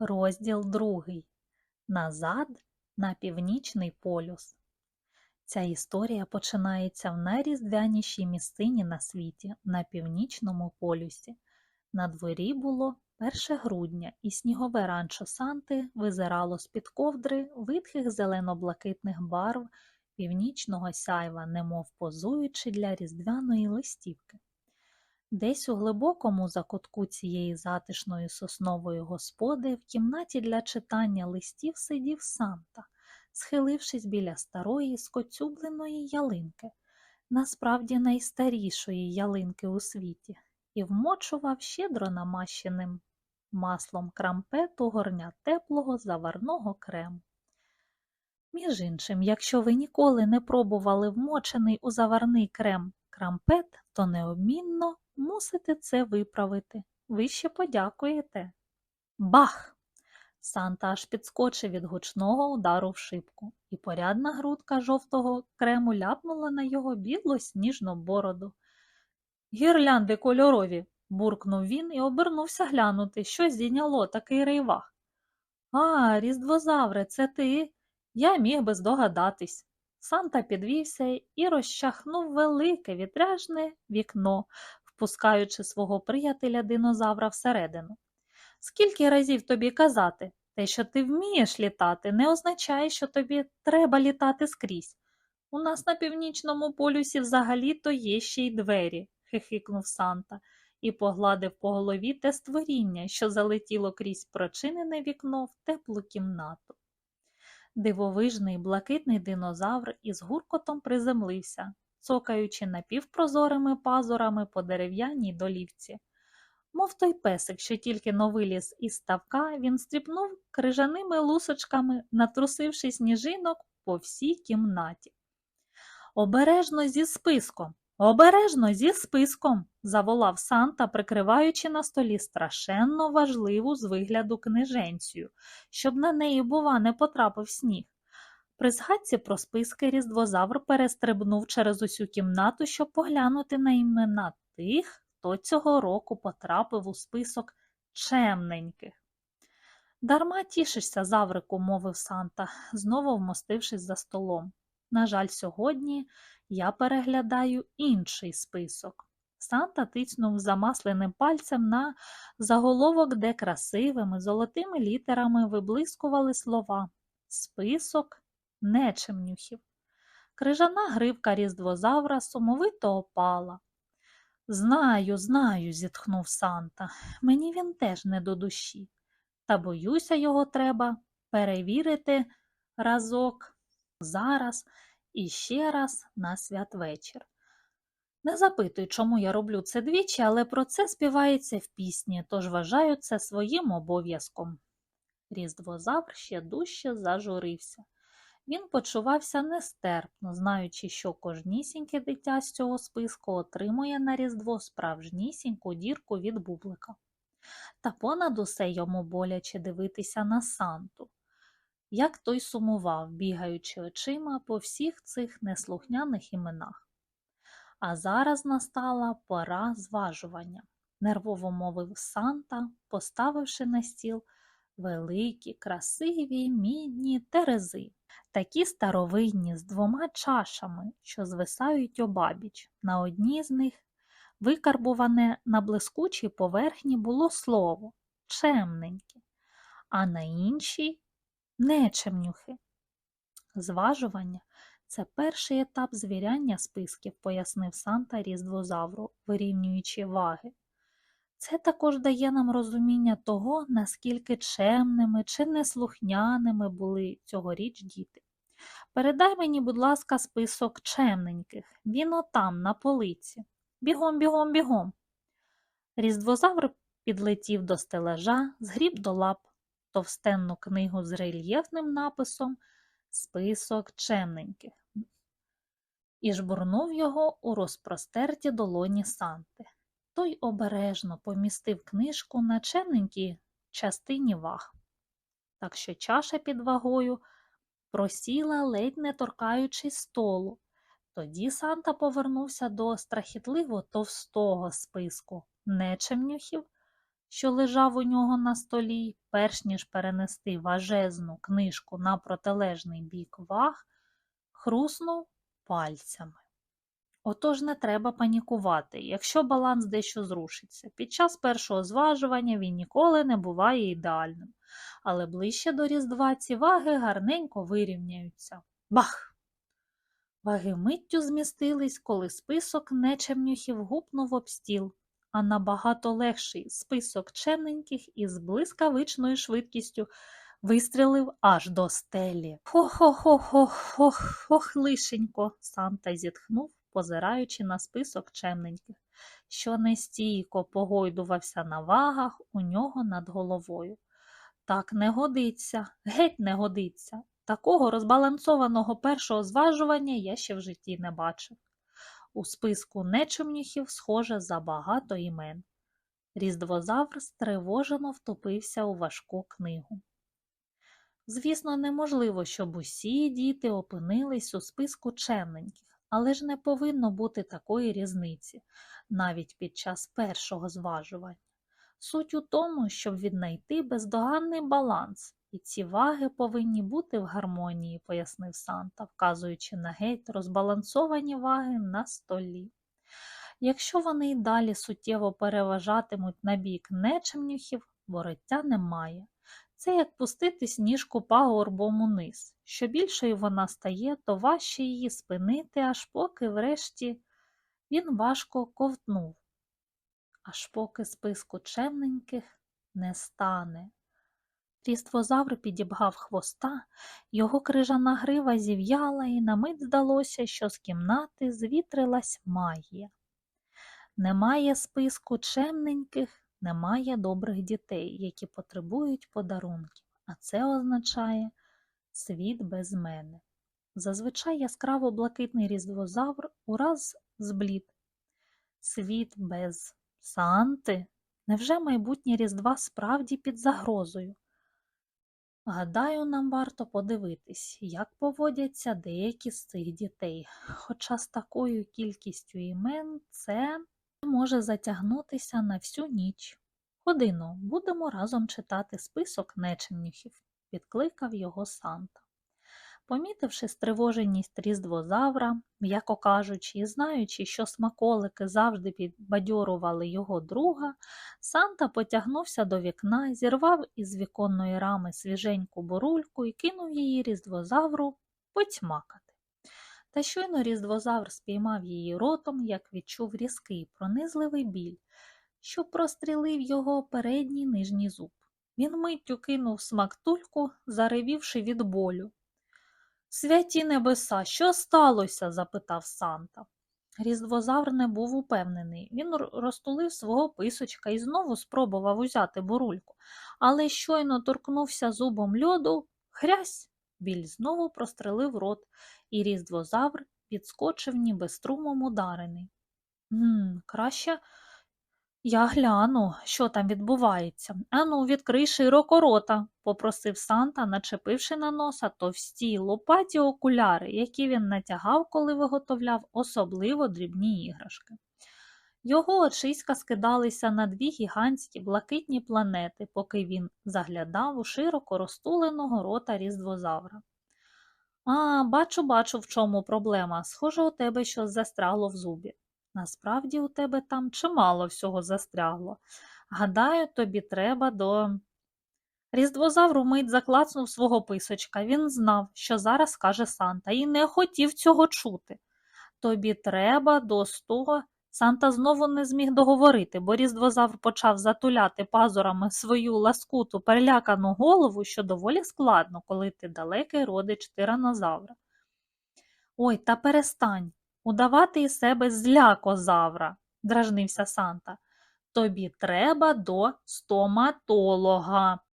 Розділ другий. Назад на північний полюс. Ця історія починається в найріздвянішій місцині на світі на північному полюсі. На дворі було 1 грудня, і снігове ранчо Санти визирало з-під ковдри витхих зелено-блакитних барв північного сяйва, немов позуючи для різдвяної листівки. Десь у глибокому закутку цієї затишної соснової господи в кімнаті для читання листів сидів Санта, схилившись біля старої скоцюбленої ялинки, насправді найстарішої ялинки у світі, і вмочував щедро намащеним маслом крампету горня теплого заварного крему. Між іншим, якщо ви ніколи не пробували вмочений у заварний крем крампет, то неодмінно мусите це виправити. Ви ще подякуєте. Бах! Санта аж підскочив від гучного удару в шибку, і порядна грудка жовтого крему ляпнула на його білу сніжну бороду. Гірлянди кольорові, буркнув він і обернувся глянути, що здійняло такий рейвах. А, різдвозавре, це ти? Я міг би здогадатись. Санта підвівся і розчахнув велике вітряжне вікно, впускаючи свого приятеля динозавра всередину. Скільки разів тобі казати, те, що ти вмієш літати, не означає, що тобі треба літати скрізь. У нас на північному полюсі взагалі-то є ще й двері, хихикнув Санта і погладив по голові те створіння, що залетіло крізь прочинене вікно в теплу кімнату. Дивовижний блакитний динозавр із гуркотом приземлився, цокаючи напівпрозорими пазурами по дерев'яній долівці. Мов той песик, що тільки но виліз із ставка, він стріпнув крижаними лусочками, натрусивши сніжинок по всій кімнаті. Обережно зі списком, обережно зі списком, заволав Санта, прикриваючи на столі страшенно важливу з вигляду книженцію, щоб на неї, бува, не потрапив сніг. При згадці про списки різдвозавр перестрибнув через усю кімнату, щоб поглянути на імена тих, хто цього року потрапив у список чемненьких. Дарма тішишся, Заврику, мовив Санта, знову вмостившись за столом. На жаль, сьогодні я переглядаю інший список. Санта тицнув замасленим пальцем на заголовок, де красивими золотими літерами виблискували слова Список нечемнюхів. Крижана гривка різдвозавра сумовито опала. Знаю, знаю, зітхнув Санта. Мені він теж не до душі. Та боюся, його треба перевірити разок зараз і ще раз на святвечір. Не запитуй, чому я роблю це двічі, але про це співається в пісні, тож вважаю це своїм обов'язком. Різдвозавр ще дужче зажурився. Він почувався нестерпно, знаючи, що кожнісіньке дитя з цього списку отримує на Різдво справжнісіньку дірку від бублика. Та понад усе йому боляче дивитися на Санту, як той сумував, бігаючи очима по всіх цих неслухняних іменах. А зараз настала пора зважування, нервово мовив Санта, поставивши на стіл великі, красиві мідні терези, такі старовинні з двома чашами, що звисають обабіч. На одній з них, викарбуване на блискучій поверхні, було слово чемненьке, а на іншій нечемнюхи. Зважування це перший етап звіряння списків, пояснив Санта різдвозавру, вирівнюючи ваги. Це також дає нам розуміння того, наскільки чемними чи неслухняними були цьогоріч діти. Передай мені, будь ласка, список чемненьких, він отам, на полиці. Бігом, бігом, бігом. Різдвозавр підлетів до стележа, згріб до лап товстенну книгу з рельєфним написом Список чемненьких і жбурнув його у розпростерті долоні Санти. Той обережно помістив книжку на чемненькій частині ваг, так що чаша під вагою просіла, ледь не торкаючись столу. Тоді Санта повернувся до страхітливо товстого списку нечемнюхів, що лежав у нього на столі, перш ніж перенести важезну книжку на протилежний бік ваг, хруснув пальцями. Отож не треба панікувати, якщо баланс дещо зрушиться. Під час першого зважування він ніколи не буває ідеальним, але ближче до Різдва ці ваги гарненько вирівняються. Бах! Ваги миттю змістились, коли список нечемнюхів гупнув об стіл, а набагато легший список чемненьких із блискавичною швидкістю вистрілив аж до стелі. Хо-хо-хо-хо-хо, ох, лишенько, Санта зітхнув, позираючи на список чемненьких, що нестійко погойдувався на вагах у нього над головою. Так не годиться, геть не годиться. Такого розбалансованого першого зважування я ще в житті не бачив. У списку нечемніхів схоже забагато імен. Різдвозавр стривожено втопився у важку книгу. Звісно, неможливо, щоб усі діти опинились у списку чемненьких, але ж не повинно бути такої різниці, навіть під час першого зважування. Суть у тому, щоб віднайти бездоганний баланс, і ці ваги повинні бути в гармонії, пояснив Санта, вказуючи на геть розбалансовані ваги на столі. Якщо вони й далі суттєво переважатимуть на бік нечемнюхів, вороття немає. Це як пустити сніжку пагорбом униз. Що більшою вона стає, то важче її спинити, аж поки врешті він важко ковтнув, аж поки списку чемненьких не стане. Різдвозавр підібгав хвоста, його крижана грива зів'яла, і на мить здалося, що з кімнати звітрилась магія. Немає списку чемненьких, немає добрих дітей, які потребують подарунків, а це означає світ без мене. Зазвичай яскраво блакитний різдвозавр ураз зблід. Світ без Санти. Невже майбутнє Різдва справді під загрозою? Гадаю, нам варто подивитись, як поводяться деякі з цих дітей, хоча з такою кількістю імен це може затягнутися на всю ніч. Годину будемо разом читати список нечемніхів, підкликав його Санта. Помітивши стривоженість різдвозавра, м'яко кажучи, і знаючи, що смаколики завжди підбадьорували його друга, Санта потягнувся до вікна, зірвав із віконної рами свіженьку бурульку і кинув її різдвозавру потьмакати. Та щойно різдвозавр спіймав її ротом, як відчув різкий, пронизливий біль, що прострілив його передній нижній зуб. Він миттю кинув смактульку, заревівши від болю. Святі небеса, що сталося? запитав Санта. Різдвозавр не був упевнений. Він розтулив свого писочка і знову спробував узяти бурульку, але щойно торкнувся зубом льоду, хрясь, біль знову прострелив рот, і різдвозавр підскочив, ніби струмом ударений. «Гм, краще я гляну, що там відбувається. Ану, відкрий широко рота, попросив Санта, начепивши на носа товсті лопаті окуляри, які він натягав, коли виготовляв особливо дрібні іграшки. Його очиська скидалися на дві гігантські блакитні планети, поки він заглядав у широко розтуленого рота різдвозавра. А, бачу, бачу, в чому проблема. Схоже, у тебе щось застрягло в зубі. Насправді у тебе там чимало всього застрягло. Гадаю, тобі треба до. Різдвозавр умить заклацнув свого писочка. Він знав, що зараз каже Санта, і не хотів цього чути. Тобі треба до сто. Санта знову не зміг договорити, бо різдвозавр почав затуляти пазурами свою ласкуту перелякану голову, що доволі складно, коли ти далекий родич тиранозавра. Ой, та перестань удавати із себе злякозавра, дражнився Санта. Тобі треба до стоматолога.